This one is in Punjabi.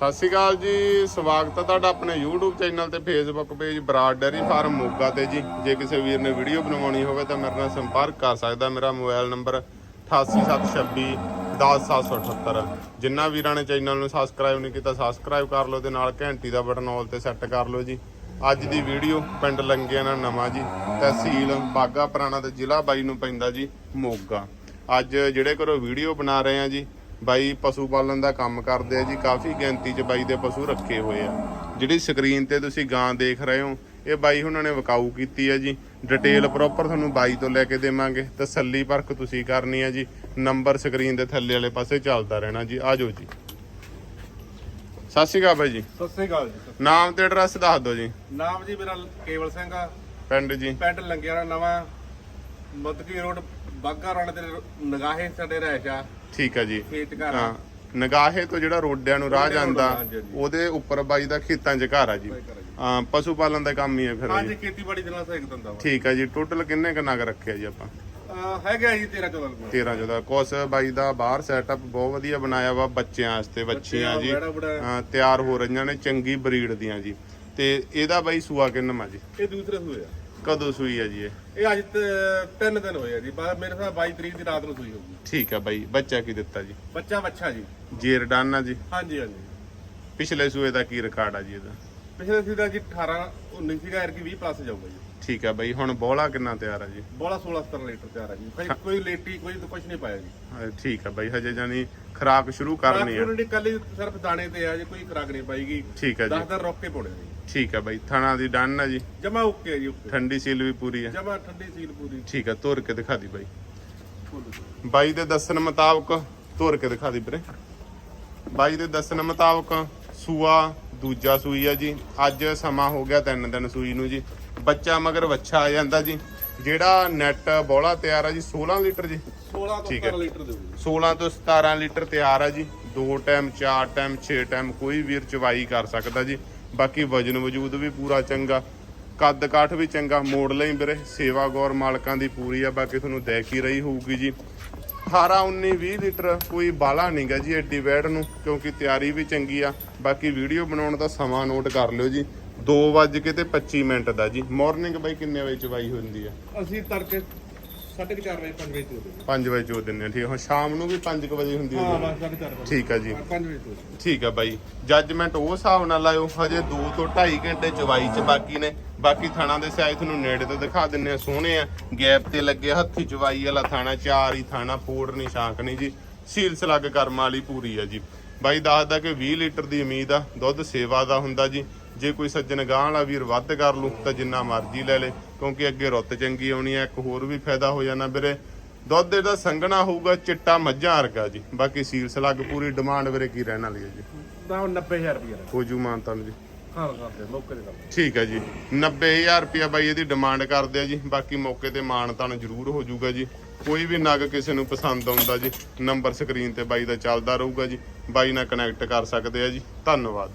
ਸਤਿ ਸ਼੍ਰੀ ਅਕਾਲ ਜੀ, ਸਵਾਗਤ ਹੈ ਤੁਹਾਡਾ ਆਪਣੇ YouTube ਚੈਨਲ ਤੇ Facebook page Brar dairy farm Moga ਤੇ ਜੀ। ਜੇ ਕਿਸੇ ਵੀਰ ਨੇ ਵੀਡੀਓ ਬਣਵਾਉਣੀ ਹੋਵੇ ਤਾਂ ਮੇਰੇ ਨਾਲ ਸੰਪਰਕ ਕਰ ਸਕਦਾ। ਮੇਰਾ ਮੋਬਾਈਲ ਨੰਬਰ 88726 10778 ਜਿੰਨਾ ਵੀਰਾਂ ਨੇ ਚੈਨਲ ਨੂੰ ਸਬਸਕ੍ਰਾਈਬ ਨਹੀਂ ਕੀਤਾ ਸਬਸਕ੍ਰਾਈਬ ਕਰ ਲਓ ਤੇ ਨਾਲ ਘੰਟੀ ਦਾ ਬਟਨ ਆਲ ਤੇ ਸੈੱਟ ਕਰ ਲਓ ਜੀ। ਅੱਜ ਦੀ ਵੀਡੀਓ ਪਿੰਡ ਲੰਗਿਆਂ ਨਾਲ ਨਵਾਂ ਜੀ। ਤਹਿਸੀਲ ਬਾਗਾ ਪੁਰਾਣਾ ਤੇ ਜ਼ਿਲ੍ਹਾ ਬਾਈ ਨੂੰ ਪੈਂਦਾ ਜੀ ਮੋਗਾ। ਅੱਜ ਜਿਹੜੇ ਕਰੋ ਵੀਡੀਓ ਬਣਾ ਰਹੇ ਆ ਜੀ ਬਾਈ ਪਸ਼ੂ ਪਾਲਣ ਦਾ ਕੰਮ ਕਰਦੇ ਆ ਜੀ ਕਾਫੀ ਗਿਣਤੀ 'ਚ ਬਾਈ ਦੇ ਪਸ਼ੂ ਰੱਖੇ ਹੋਏ ਆ। ਜਿਹੜੀ ਸਕਰੀਨ ਤੇ ਤੁਸੀਂ ਗਾਂ ਦੇਖ ਰਹੇ ਹੋ ਇਹ ਬਾਈ ਉਹਨਾਂ ਨੇ ਵਿਕਾਊ ਕੀਤੀ ਹੈ ਜੀ। ਡਿਟੇਲ ਪ੍ਰੋਪਰ ਤੁਹਾਨੂੰ ਬਾਈ ਤੋਂ ਲੈ ਕੇ ਦੇਵਾਂਗੇ। ਤਸੱਲੀ ਪਰਖ ਤੁਸੀਂ ਕਰਨੀ ਹੈ ਜੀ। ਨੰਬਰ ਸਕਰੀਨ ਦੇ ਥੱਲੇ ਵਾਲੇ ਪਾਸੇ ਚੱਲਦਾ ਰਹਿਣਾ ਜੀ। ਆਜੋ ਜੀ। ਸਤਿ ਸ਼੍ਰੀ ਅਕਾਲ ਬਾਈ ਜੀ। ਸਤਿ ਸ੍ਰੀ ਅਕਾਲ ਜੀ ਨਾਮ ਤੇ ਐਡਰੈਸ ਦੱਸ ਦਿਓ ਜੀ। ਨਾਮ ਜੀ ਮੇਰਾ ਕੇਵਲ ਸਿੰਘ ਆ। ਪਿੰਡ ਜੀ। ਪਿੰਡ ਲੰਗਿਆਣਾ ਨਵਾਂ। ਮਤਕੀ ਰੋਡ ਬਾਗਾ ਰਣ ਦੇ ਨਗਾਹੇ ਸਾਡੇ ਰਹਿਸ਼ ਆ ਠੀਕ ਹੈ ਜੀ। ਖੇਤ ਘਰ ਹਾਂ ਆ ਨਗਾਹੇ ਤੋਂ ਜਿਹੜਾ ਰੋਡਿਆਂ ਨੂੰ ਰਾਹ ਰੋਡਿਆਂ ਨੂੰ ਜਾਂਦਾ। ਉਹਦੇ ਉੱਪਰ ਬਾਈ ਦਾ ਖੇਤਾਂ 'ਚ ਘਰ ਆ ਜੀ। ਘਰ ਆ ਜੀ। ਹਾਂ ਪਸ਼ੂ ਪਾਲਣ ਦਾ ਕੰਮ ਹੀ ਹੈ ਫਿਰ ਹਾਂਜੀ ਜੀ। ਖੇਤੀਬਾੜੀ ਦੇ ਨਾਲ ਸਹਿਯੋਗ ਦਿੰਦਾ ਵਾ। ਠੀਕ ਹੈ ਜੀ ਟੋਟਲ ਕਿੰਨੇ ਕੁ ਨਗ ਰੱਖਿਆ ਜੀ ਆਪਾਂ? ਅਹ ਹੈਗਾ ਜੀ 13 14 ਰੁਪਏ 13 ਜਦਾ ਕੁਛ ਬਾਈ ਦਾ ਬਾਹਰ ਸੈਟਅਪ ਬਹੁਤ ਵਧੀਆ ਬਣਾਇਆ ਵਾ ਬੱਚਿਆਂ ਵਾਸਤੇ ਬੱਚੀਆਂ ਜੀ। ਬੜਾ ਬੜਾ। ਹਾਂ, ਤਿਆਰ ਹੋ ਰਹੀਆਂ ਨੇ ਚੰਗੀ ਬਰੀਡ ਦੀਆਂ ਜੀ। ਤੇ ਇਹਦਾ ਬਾਈ ਸੂਆ ਕਿੰਨਮਾ ਜੀ? ਇਹ ਦੂਸਰੇ ਸੂਏ ਆ। ਕਦੋਂ ਸੂਈ ਹੈ ਜੀ ਇਹ? ਇਹ ਅੱਜ ਤ- ਤਿੰਨ ਦਿਨ ਹੋਏ ਆ ਜੀ। ਬਾ- ਮੇਰੇ ਸਾਹ 22 ਤਰੀਕ ਦੀ ਰਾਤ ਨੂੰ ਸੂਈ ਹੋਊਗੀ। ਠੀਕ ਹੈ ਬਾਈ ਬੱਚਾ ਕੀ ਦਿੱਤਾ ਜੀ? ਬੱਚਾ ਬੱਚਾ ਜੀ। ਜੇਰ ਡਾਨਾ ਜੀ? ਹਾਂਜੀ ਹਾਂਜੀ। ਪਿਛਲੇ ਸੂਏ ਦਾ ਕੀ ਰਿਕਾਰਡ ਆ ਜੀ ਇਹਦਾ? ਪਿਛਲੇ ਸੀ ਦਾ ਜੀ 18 19 ਸੀਗਾ ਐਰ ਕੀ 20 ਪਲੱਸ ਜਾਊਗਾ ਜੀ। ਠੀਕ ਹੈ ਬਾਈ ਹੁਣ ਬੋਲਾ ਕਿੰਨਾ ਤਿਆਰ ਆ ਜੀ? ਬੋਲਾ 16 17 ਲੀਟਰ ਤਿਆਰ ਆ ਜੀ। ਕੋਈ- ਕੋਈ ਲੇਟੀ ਕੋਈ ਕੁਝ ਨਹੀਂ ਪਾਇਆ ਜੀ। ਠੀਕ ਹੈ ਬਾਈ ਹਜੇ ਜਾਨੀ ਖਰਾਕ ਸ਼ੁਰੂ ਕਰਨੀ ਆ। ਕੱਲੀ ਸਿਰਫ ਦਾਣੇ ਤੇ ਆ ਜੀ ਕੋਈ ਖਰਾਕ ਨਹੀਂ ਪਾਈਗੀ। ਠੀਕ ਹੈ ਜੀ। 10 ਦਿਨ ਰੁੱਕ ਕੇ ਪਾਉਣੇ ਜੀ। ਠੀਕ ਹੈ ਬਾਈ ਥਣਾ ਦੀ ਡਨ ਆ ਜੀ। ਜਮਾ ਓਕੇ ਜੀ ਓਕੇ। ਠੰਡੀ ਸੀਲ ਵੀ ਪੂਰੀ ਹੈ ਜਮਾ ਠੰਡੀ ਸੀਲ ਪੂਰੀ। ਠੀਕ ਹੈ ਤੋਰ ਕੇ ਦਿਖਾ ਦੀ ਬਾਈ। ਬਾਈ ਦੇ ਦੱਸਣ ਮੁਤਾਬਕ ਤੋਰ ਕੇ ਦਿਖਾ ਦੀ ਵੀਰੇ। ਬਾਈ ਦੇ ਦੱਸਣ ਮੁਤਾਬਕ ਸੂਆ ਦੂਜਾ ਸੂਈ ਆ ਜੀ। ਅੱਜ ਸਮਾਂ ਹੋ ਗਿਆ ਤਿੰਨ ਦਿਨ ਸੂਈ ਨੂੰ ਜੀ। ਬੱਚਾ ਮਗਰ ਵੱਛਾ ਆ ਜਾਂਦਾ ਜੀ। ਜਿਹੜਾ ਨੈਟ ਬੋਲਾ ਤਿਆਰ ਆ ਜੀ 16 ਲੀਟਰ ਜੀ। 16 ਤੋਂ ਠੀਕ ਹੈ। 17 ਲੀਟਰ ਦੇਊਗੀ 16 ਤੋਂ 17 ਲੀਟਰ ਤਿਆਰ ਆ ਜੀ। ਦੋ ਟਾਈਮ ਚਾਰ ਟਾਈਮ 6 ਟਾਈਮ ਕੋਈ ਵੀਰ ਚਵਾਈ ਕਰ ਸਕਦਾ ਜੀ। ਬਾਕੀ ਵਜਨ ਵਜੂਦ ਵੀ ਪੂਰਾ ਚੰਗਾ। ਕੱਦ ਕਾਠ ਵੀ ਚੰਗਾ। ਮੋੜ ਲਈ ਵੀਰੇ। ਸੇਵਾ ਗੌਰ ਮਾਲਕਾਂ ਦੀ ਪੂਰੀ ਆ। ਬਾਕੀ ਤੁਹਾਨੂੰ ਦੇਖ ਹੀ ਰਹੀ ਹੋਊਗੀ ਜੀ। 18 19 20 ਲੀਟਰ ਕੋਈ ਬਾਲਾ ਨਹੀਂਗਾ ਜੀ ਐਡੀ ਵੈੜ ਨੂੰ, ਕਿਉਂਕਿ ਤਿਆਰੀ ਵੀ ਚੰਗੀ ਆ। ਬਾਕੀ ਵੀਡੀਓ ਬਣਾਉਣ ਦਾ ਸਮਾਂ ਨੋਟ ਕਰ ਲਿਓ ਜੀ। 2 ਵੱਜ ਕੇ ਤੇ 25 ਮਿੰਟ ਦਾ ਜੀ। ਮਾਰਨਿੰਗ ਬਾਈ, ਕਿੰਨੇ ਵਜੇ ਚਵਾਈ ਹੁੰਦੀ ਆ? ਅਸੀਂ ਤੜਕੇ 4:30 ਵਜੇ 5 ਵਜੇ ਤੋਂ 5 ਵਜੇ ਚੋ ਆ ਠੀਕ ਆ। ਹੁਣ ਸ਼ਾਮ ਨੂੰ ਵੀ 5 ਵਜੇ ਹੁੰਦੀ ਹਾਂ ਹੈ ਬਸ 4:30 ਵਜੇ। ਠੀਕ ਆ ਜੀ। 5 ਵਜੇ ਤੋਂ ਠੀਕ ਆ ਬਾਈ। ਜੱਜਮੈਂਟ ਉਹ ਹਿਸਾਬ ਨਾਲ ਲਾਇਓ ਹਜੇ 2 ਤੋਂ 2.5 ਘੰਟੇ ਚਵਾਈ ਚ ਬਾਕੀ ਨੇ। ਬਾਕੀ ਥਾਣਾ ਦੇ ਸਾਈਜ਼ ਤੁਹਾਨੂੰ ਨੇੜੇ ਤੋਂ ਦਿਖਾ ਦਿੰਨੇ ਆ ਸੋਹਣੇ ਆ। ਗੈਪ ਤੇ ਲੱਗੇ ਹੱਥੀ ਚਵਾਈ ਵਾਲਾ ਥਾਣਾ ਚਾਰ ਹੀ ਥਾਣਾ ਫੋੜ ਨਹੀਂ ਸ਼ਾਂਕ ਨਹੀਂ ਜੀ। ਸੀਲ ਸਲੱਗ ਕਰਮ ਵਾਲੀ ਪੂਰੀ ਆ ਜੀ। ਬਾਈ ਦੱਸਦਾ ਕਿ 20 ਲੀਟਰ ਦੀ ਉਮੀਦ ਆ ਦੁੱਧ ਸੇਵਾ ਦਾ ਹੁੰਦਾ ਜੀ। ਜੇ ਕੋਈ ਸੱਜਣ ਗਾਂ ਵਾਲਾ ਵੀਰ ਵੱਧ ਕਰ ਲੂ ਤਾਂ ਜਿੰਨਾ ਮਰਜ਼ੀ ਲੈ ਲੇ ਕਿਉਂਕਿ ਅੱਗੇ ਰੁੱਤ ਚੰਗੀ ਆਉਣੀ ਆ ਇੱਕ ਹੋਰ ਵੀ ਫਾਇਦਾ ਹੋ ਜਾਣਾ ਵੀਰੇ। ਦੁੱਧ ਇਹਦਾ ਸੰਘਣਾ ਹੋਊਗਾ ਚਿੱਟਾ ਮੱਝਾਂ ਵਰਗਾ ਜੀ। ਬਾਕੀ ਸੀਲ ਸਲੱਗ ਪੂਰੀ ਡਿਮਾਂਡ ਵੀਰੇ ਕੀ ਰਹਿਣ ਵਾਲੀ ਹੈ ਜੀ? ਤਾਂ 90000 ਰੁਪਏ ਹੋ ਜੂ ਮਾਨਤਾ ਨੂੰ ਜੀ। ਹਾਂ ਮੌਕੇ ਦੇ ਠੀਕ ਹੈ ਜੀ। 90000 ਰੁਪਿਆ ਬਾਈ ਇਹਦੀ ਡਿਮਾਂਡ ਕਰਦੇ ਆ ਜੀ। ਬਾਕੀ ਮੌਕੇ ਤੇ ਮਾਨਤਾਨ ਜ਼ਰੂਰ ਹੋ ਜਾਊਗਾ ਜੀ। ਕੋਈ ਵੀ ਨਗ ਕਿਸੇ ਨੂੰ ਪਸੰਦ ਆਉਂਦਾ ਜੀ ਨੰਬਰ ਸਕਰੀਨ ਤੇ ਬਾਈ ਦਾ ਚੱਲਦਾ ਰਹੂਗਾ ਜੀ। ਬਾਈ ਨਾਲ ਕਨੈਕਟ ਕਰ ਸਕਦੇ ਆ ਜੀ। ਧੰਨਵਾਦ।